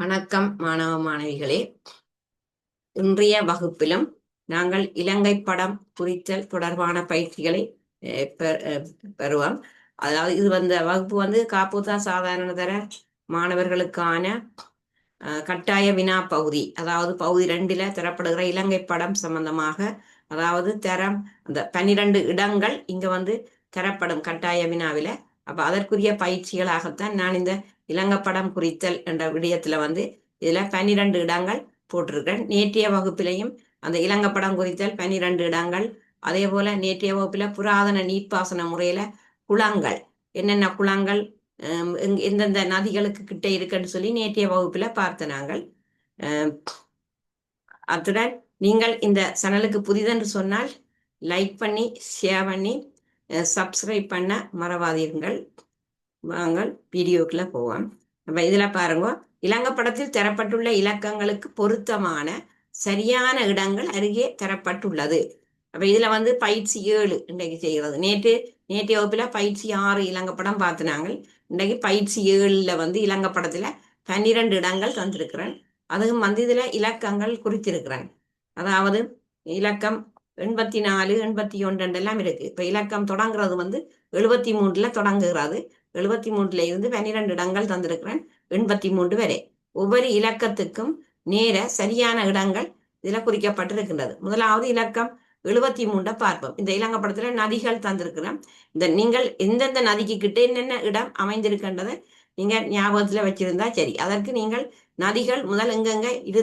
வணக்கம் மாணவ மாணவிகளே. இன்றைய வகுப்பிலும் நாங்கள் இலங்கை படம் குறித்தல் தொடர்பான பயிற்சிகளை பெ- பெறுவோம். அதாவது இது வந்து வகுப்பு வந்து காப்பூத்தா சாதாரண தர மாணவர்களுக்கான கட்டாய வினா பகுதி. அதாவது பகுதி ரெண்டில் தரப்படுகிற இலங்கை படம் சம்பந்தமாக அதாவது தரம் அந்த பன்னிரண்டு இடங்கள் இங்க வந்து தரப்படும் கட்டாய வினாவில. அப்ப அதற்குரிய பயிற்சிகளாகத்தான் நான் இந்த இலங்கை படம் குறித்தல் என்ற விடயத்துல வந்து இதுல பன்னிரண்டு இடங்கள் போட்டிருக்கேன் நேற்றைய வகுப்பிலையும் அந்த இலங்கை படம் குறித்தல் பன்னிரண்டு இடங்கள் அதே போல நேற்றைய வகுப்புல புராதன நீர்ப்பாசன முறையில குளங்கள் என்னென்ன குளங்கள் எந்தெந்த நதிகளுக்கு கிட்ட இருக்குன்னு சொல்லி நேற்றைய வகுப்புல பார்த்த நாங்கள். அத்துடன் நீங்கள் இந்த சேனலுக்கு புதிதென்று சொன்னால் லைக் பண்ணி ஷேர் பண்ணி சப்ஸ்கிரைப் பண்ண மறவாதீர்கள். வாங்க வீடியோக்குள்ள போவோம். நம்ம இதுல பாருங்க இலங்கை படத்தில் தரப்பட்டுள்ள இலக்கங்களுக்கு பொருத்தமான சரியான இடங்கள் அருகே தரப்பட்டுள்ளது. அப்ப இதுல வந்து பயிற்சி ஏழு இன்றைக்கு செய்கிறது நேற்று நேற்றைய வகுப்புல பயிற்சி ஆறு இலங்கை படம் பார்த்துனாங்க. இன்றைக்கு பயிற்சி ஏழுல வந்து இலங்கை படத்துல பன்னிரண்டு இடங்கள் தந்திருக்கிறேன். அதுவும் வந்து இதுல இலக்கங்கள் குறித்திருக்கிறேன். அதாவது இலக்கம் எண்பத்தி நாலு எண்பத்தி ஒன்று எல்லாம் இருக்கு. இப்ப இலக்கம் தொடங்குறது வந்து எழுபத்தி மூன்றுல தொடங்குகிறது. எழுபத்தி மூன்றுல இருந்து பன்னிரண்டு இடங்கள் தந்திருக்கிறேன். எண்பத்தி மூன்று வரை. ஒவ்வொரு இலக்கத்துக்கும் நேர சரியான இடங்கள் இதுல குறிக்கப்பட்டிருக்கின்றது. முதலாவது இலக்கம் எழுபத்தி மூன்றை பார்ப்போம். இந்த இலங்கை படத்துல நதிகள் தந்திருக்கிறோம். இந்த நீங்கள் எந்தெந்த நதிக்கு கிட்ட என்னென்ன இடம் அமைந்திருக்கின்றதை நீங்க ஞாபகத்துல வச்சிருந்தா சரி. அதற்கு நீங்கள் நதிகள் முதல் எங்கெங்க இரு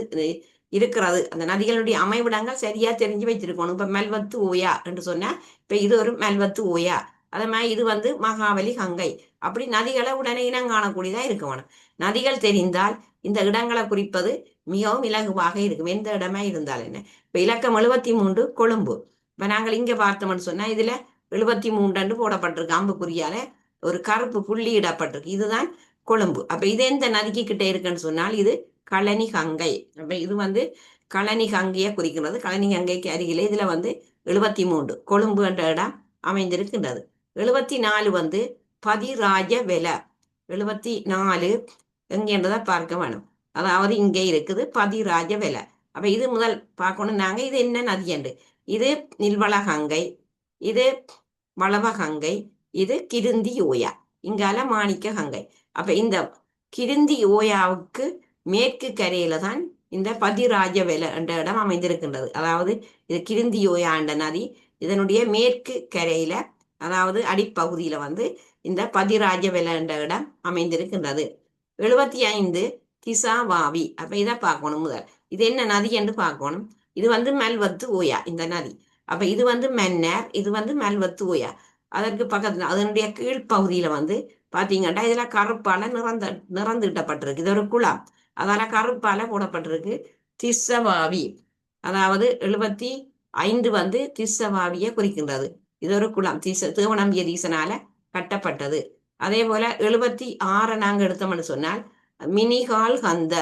இருக்கிறது? அந்த நதிகளுடைய அமைவிடங்கள் சரியா தெரிஞ்சு வச்சிருக்கணும் இப்ப மெல்வத்து ஓயா என்று சொன்னா இப்ப இது ஒரு மெல்வத்து ஓயா. அதே மாதிரி இது வந்து மகாவலி கங்கை. அப்படி நதிகளை உடனே இனம் காணக்கூடியதா இருக்க வேணும். நதிகள் தெரிந்தால் இந்த இடங்களை குறிப்பது மிகவும் இலகுவாக இருக்கும். எந்த இடமா இருந்தால் என்ன? இப்ப இலக்கம் எழுபத்தி மூன்று கொழும்பு. இப்ப நாங்கள் இங்க பார்த்தோம்னு சொன்னா இதுல எழுபத்தி மூன்று போடப்பட்டிருக்கு. அம்புக்குறியால ஒரு கருப்பு புள்ளி இடப்பட்டிருக்கு. இதுதான் கொழும்பு. அப்ப இது எந்த நதிக்கு கிட்ட இருக்குன்னு சொன்னால் இது கழனி கங்கை. அப்ப இது வந்து கழனி கங்கையை குறிக்கிறது கழனி கங்கைக்கு அருகிலே இதுல வந்து எழுபத்தி மூன்று கொழும்பு என்ற இடம் அமைந்திருக்கின்றது. எழுபத்தி நாலு வந்து பதிராஜ வில. எழுபத்தி நாலு எங்கேன்றதை பார்க்க வேணும். அதாவது இங்கே இருக்குது பதிராஜ வில. அப்ப இது முதல் பார்க்கணும் நாங்க. இது என்ன நதி என்று இது நில்வளகங்கை இது வளவகங்கை இது கிருந்தி ஓயா. இங்கால மாணிக்க கங்கை அப்ப இந்த கிருந்தி ஓயாவுக்கு மேற்கு கரையில தான் இந்த பதிராஜ வெல என்ற இடம் அமைந்திருக்கின்றது. அதாவது இது கிருந்தி ஓயா என்ற நதி. இதனுடைய மேற்கு கரையில அதாவது அடிப்பகுதியில வந்து இந்த பதிராஜ விளையாண்ட இடம் அமைந்திருக்கின்றது. எழுபத்தி ஐந்து திசாவாவி. அப்ப இதை பார்க்கணும் முதல். இது என்ன நதி என்று பார்க்கணும். இது வந்து மெல்வத்து ஓயா இந்த நதி. அப்ப இது வந்து மன்னர் இது வந்து மெல்வத்து ஓயா. அதற்கு பக்கத்துல அதனுடைய கீழ்ப்பகுதியில வந்து பாத்தீங்கன்னா இதுல கருப்பால நிறந்த நிறந்துட்டப்பட்டிருக்கு. இது ஒரு குளம். அதால கருப்பால போடப்பட்டிருக்கு திசவாவி. அதாவது எழுபத்தி ஐந்து வந்து திஸ்ஸவாவியை குறிக்கின்றது. இது ஒரு குளம். திச திருவணம்பிய தீசனால கட்டப்பட்டது. அதே போல எழுபத்தி ஆறை நாங்க எடுத்தோம்னு சொன்னால் மினிகால் கந்த.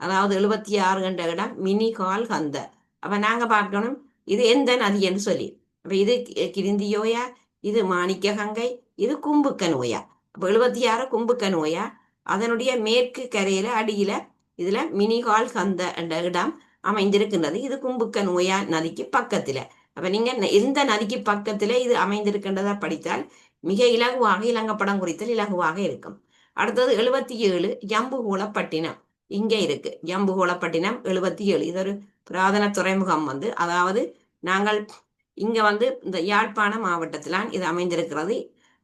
அதாவது எழுபத்தி ஆறு என்ற இடம் மினிகால் கந்த. அப்ப நாங்க பார்க்கணும் இது எந்த நதி என்று சொல்லி. அப்ப இது கிருந்தியோயா கிரிந்தியோயா இது மாணிக்க கங்கை இது கும்புக்க நோயா அப்ப எழுபத்தி ஆறு கும்புக்க நோயா அதனுடைய மேற்கு கரையில அடியில இதுல மினிகால் கந்த என்ற இடம் அமைந்திருக்கின்றது. இது கும்புக்க நோயா நதிக்கு பக்கத்துல. அப்ப நீங்க எந்த நதிக்கு பக்கத்துல இது அமைந்திருக்கின்றதா படித்தால் மிக இலகுவாக இலங்கப்படம் குறித்தல் இலகுவாக இருக்கும். அடுத்தது எழுபத்தி ஏழு ஜம்புகோளப்பட்டினம் இங்கே இருக்கு. ஜம்புகோளப்பட்டினம் எழுபத்தி ஏழு. இது ஒரு புராதன துறைமுகம் வந்து அதாவது நாங்கள் இங்க வந்து இந்த யாழ்ப்பாண மாவட்டத்திலான் இது அமைந்திருக்கிறது.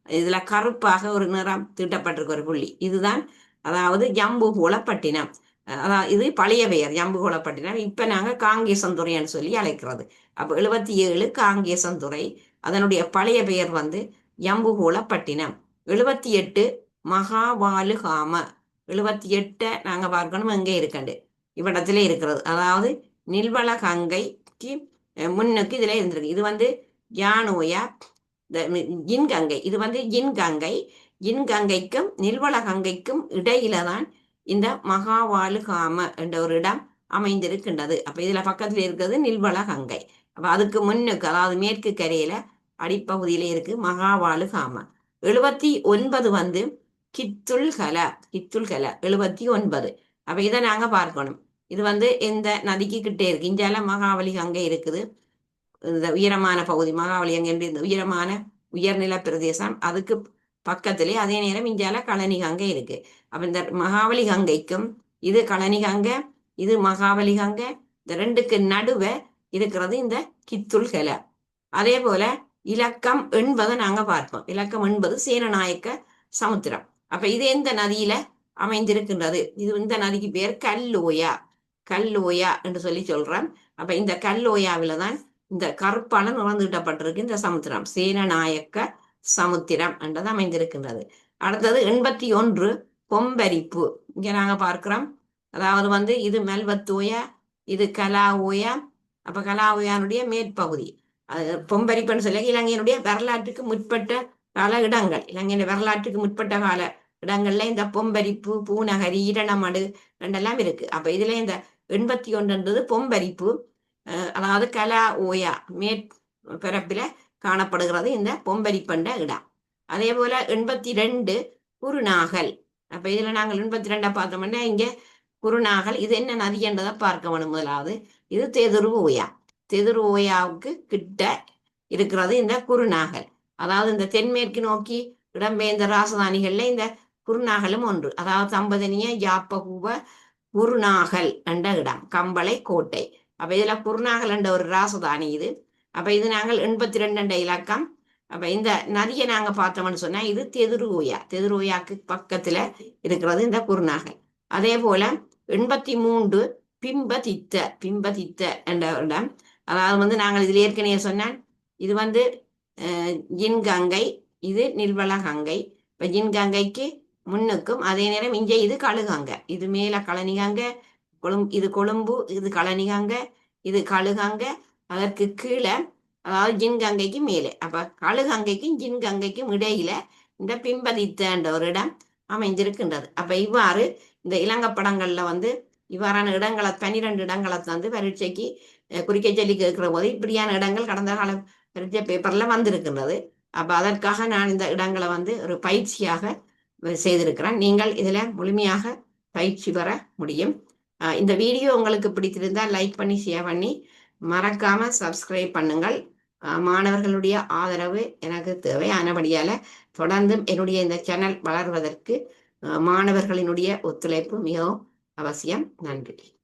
இதுல கருப்பாக ஒரு நிறம் தீட்டப்பட்டிருக்க ஒரு புள்ளி. இதுதான் அதாவது ஜம்புகோளப்பட்டினம் அதான் இது பழைய பெயர் ஜம்புகோளப்பட்டினம் இப்ப நாங்க காங்கேசந்துறைன்னு சொல்லி அழைக்கிறது. அப்ப எழுபத்தி ஏழு காங்கேசந்துறை. அதனுடைய பழைய பெயர் வந்து ஜம்புகோளப்பட்டினம் எழுபத்தி எட்டு மகாவாலுகாம. எழுபத்தி எட்டை நாங்க பார்க்கணும் எங்கே இருக்கண்டு. இவ்விடத்துல இருக்கிறது. அதாவது நில்வள கங்கைக்கு முன்னுக்கு இதுல இருந்திருக்கு. இது வந்து யானோயா இன்கங்கை. இது வந்து இன்கங்கை. கங்கை நில்வள கங்கைக்கும் இடையில தான் இந்த மகாவாலுகாம என்ற ஒரு இடம் அமைந்திருக்கின்றது. அப்ப இதுல பக்கத்துல இருக்கிறது நில்வள கங்கை அப்ப அதுக்கு முன்னுக்கு அதாவது மேற்கு கரையில அடிப்பகுதியில இருக்கு மகாவாலுகாம. எழுபத்தி ஒன்பது வந்து கித்துல் கல கித்துல் கல எழுபத்தி ஒன்பது. அப்ப இதை நாங்க பார்க்கணும். இது வந்து இந்த நதிக்கு கிட்டே இருக்கு? இந்தியால மகாவலி கங்கை இருக்குது. இந்த உயரமான பகுதி மகாவலி அங்கே இந்த உயரமான உயர்நில பிரதேசம் அதுக்கு பக்கத்திலே அதே நேரம் இந்தியால கழனி கங்கை இருக்கு. அப்ப இந்த மகாவலி கங்கைக்கும் இது கழனி கங்கை இது மகாவலி கங்கை இந்த ரெண்டுக்கு நடுவே இருக்கிறது இந்த கித்துல் கலை அதே போல இலக்கம் எண்பதை நாங்க பார்ப்போம். இலக்கம் எண்பது சேனநாயக்க சமுத்திரம். அப்ப இது எந்த நதியில அமைந்திருக்கின்றது? இது இந்த நதிக்கு பேர் கல்லோயா. கல்லோயா என்று சொல்லி சொல்றேன் அப்ப இந்த கல்லோயாவில தான் இந்த கருப்பால நுழைந்துட்டப்பட்டிருக்கு இந்த சமுத்திரம். சேனநாயக்க சமுத்திரம் என்றது அமைந்திருக்கின்றது. அடுத்தது எண்பத்தி ஒன்று கொம்பரிப்பு. இங்க நாங்க பார்க்கிறோம். அதாவது வந்து இது மெல்வத்தூய இது கலா ஓயா அப்ப கலா ஓயானுடைய மேற்பகுதி. அது பொம்பரிப்புன்னு சொல்லி இலங்கையினுடைய வரலாற்றுக்கு முற்பட்ட கால இடங்கள். இலங்கையின் வரலாற்றுக்கு முற்பட்ட கால இடங்கள்ல இந்த பொம்பரிப்பு பூநகரி இரணமடு ரெண்டெல்லாம் இருக்கு. அப்ப இதுல இந்த எண்பத்தி ஒன்றுன்றது பொம்பரிப்பு அதாவது கலா ஓயா மேற்பரப்பில காணப்படுகிறது இந்த பொம்பரிப்பண்ட இடம். அதே போல எண்பத்தி ரெண்டு குருநாகல். அப்ப இதுல நாங்கள் எண்பத்தி ரெண்டா பார்த்தோம்னா இங்க? குருநாகல். இது என்ன நதின்றதை பார்க்க வேணும் முதலாவது. இது தெதுரு ஓயா தெதுரு ஓயாவுக்கு கிட்ட இருக்கிறது இந்த குருநாகல். அதாவது இந்த தென்மேற்கு நோக்கி இடம்பெயர்ந்த ராசதானிகள்ல இந்த குருநாகலும் ஒன்று. அதாவது தம்பதனிய யாப்பகூவ குருநாகல் என்ற இடம். கம்பளை கோட்டை. அப்ப இதுல குருநாகல் என்ற ஒரு ராசதானி இது. அப்ப இது நாங்கள் எண்பத்தி ரெண்டு இலக்கம். அப்ப இந்த நதியை நாங்க பார்த்தோம்னு சொன்னா இது தெதுருவோயா? தெதுருவோயாக்கு பக்கத்துல இருக்கிறது இந்த குருநாகல் அதே போல எண்பத்தி மூன்று பிம்பதித்த பிம்பதித்த என்ற இடம். அதாவது வந்து நாங்கள் இதில் ஏற்கனவே சொன்னேன். இது வந்து ஜின்கங்கை இது நில்வள கங்கை இப்போ ஜின்கங்கைக்கு முன்னுக்கும் அதே நேரம் இங்கே இது கழுகங்க. இது மேல கழனிகங்க கொழும்பு இது கொழும்பு இது கழனிகாங்க இது கழுகாங்க அதற்கு கீழே அதாவது ஜின்கங்கைக்கு மேலே. அப்ப கழுகங்கைக்கும் ஜின்கங்கைக்கும் இடையில இந்த பிம்பதித்தன்ற ஒரு இடம் அமைஞ்சிருக்கின்றது அப்ப இவ்வாறு இந்த இலங்கை படங்கள்ல வந்து இவ்வாறான இடங்களை பனிரெண்டு இடங்களை தந்து பரீட்சைக்கு குறிக்க சொல்லி கேட்கிற போது இப்படியான இடங்கள் கடந்த கால பரீட்சை பேப்பர்ல வந்திருக்கின்றது. அப்ப அதற்காக நான் இந்த இடங்களை வந்து ஒரு பயிற்சியாக செய்திருக்கிறேன். நீங்கள் இதுல முழுமையாக பயிற்சி பெற முடியும். இந்த வீடியோ உங்களுக்கு பிடித்திருந்தா லைக் பண்ணி ஷேர் பண்ணி மறக்காம சப்ஸ்கிரைப் பண்ணுங்கள். மாணவர்களுடைய ஆதரவு எனக்கு தேவை. ஆனபடியால தொடர்ந்தும் என்னுடைய இந்த சேனல் வளர்வதற்கு மாணவர்களினுடைய ஒத்துழைப்பு மிகவும் அவசியம். நன்றி.